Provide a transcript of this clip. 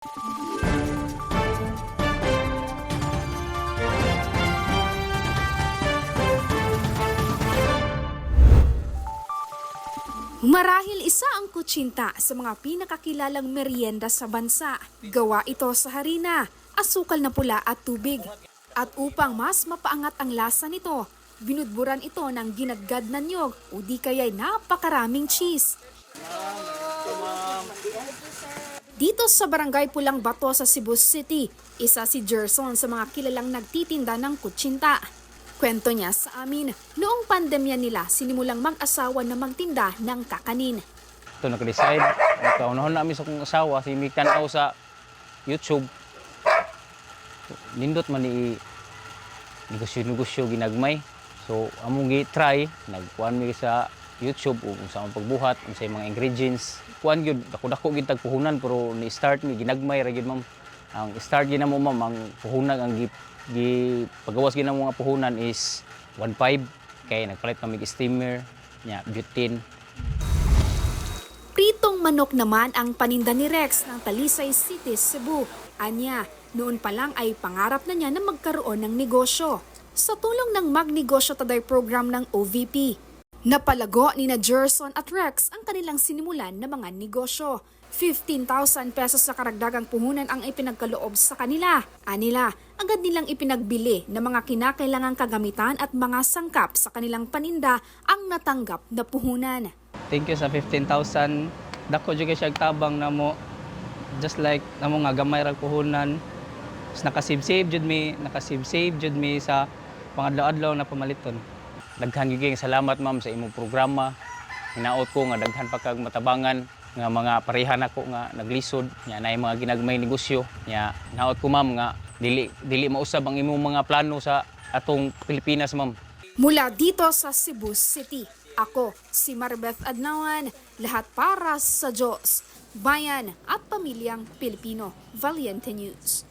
Marahil isa ang kutsinta sa mga pinakakilalang merienda sa bansa. Gawa ito sa harina, asukal na pula at tubig. At upang mas mapaangat ang lasa nito, binudburan ito ng ginadgad na niyog o di kaya'y napakaraming cheese. Dito sa Barangay Pulang Bato sa Cebu City, isa si Gerson sa mga kilalang nagtitinda ng kutsinta. Kwento niya sa amin, noong pandemya nila, sinimulang mag-asawa na magtinda ng kakanin. Ito nag-decide. Kaunahon namin sa kong asawa, si Mick Tanaw sa YouTube. Nindot man ni negosyo-negosyo ginagmay. So, among gi-try, nagkuhan mi sa YouTube o kung saan pagbuhat, kung sa mga ingredients. Kuhan gyud dako-dako gid tag pero ni-start mi ginagmay ra gyud ma'am. Ang start gyud na mo ma'am, ang puhunan ang gi, gi pagawas gyud na mga puhunan is 1.5 kay nagpalit kami steamer nya butane Pritong manok naman ang paninda ni Rex ng Talisay City, Cebu. Anya, noon pa lang ay pangarap na niya na magkaroon ng negosyo. Sa tulong ng Magnegosyo Taday program ng OVP, napalago ni na Gerson at Rex ang kanilang sinimulan na mga negosyo. 15,000 pesos sa karagdagang puhunan ang ipinagkaloob sa kanila. Anila, agad nilang ipinagbili ng mga kinakailangang kagamitan at mga sangkap sa kanilang paninda ang natanggap na puhunan. Thank you sa 15,000. Dako juga siya tabang na mo. Just like na mo nga gamay ra puhunan. Nakasave-save jud mi, nakasave-save jud mi sa pangadlaw-adlaw na pamaliton. Daghan giging salamat ma'am sa imong programa. Hinaot ko nga daghan pa kag matabangan nga mga pareha nako nga naglisod nya na mga ginagmay negosyo nya hinaot ko ma'am nga dili dili mausab ang imong mga plano sa atong Pilipinas ma'am. Mula dito sa Cebu City, ako si Marbeth Adnawan, lahat para sa Diyos, bayan at pamilyang Pilipino. Valiente News.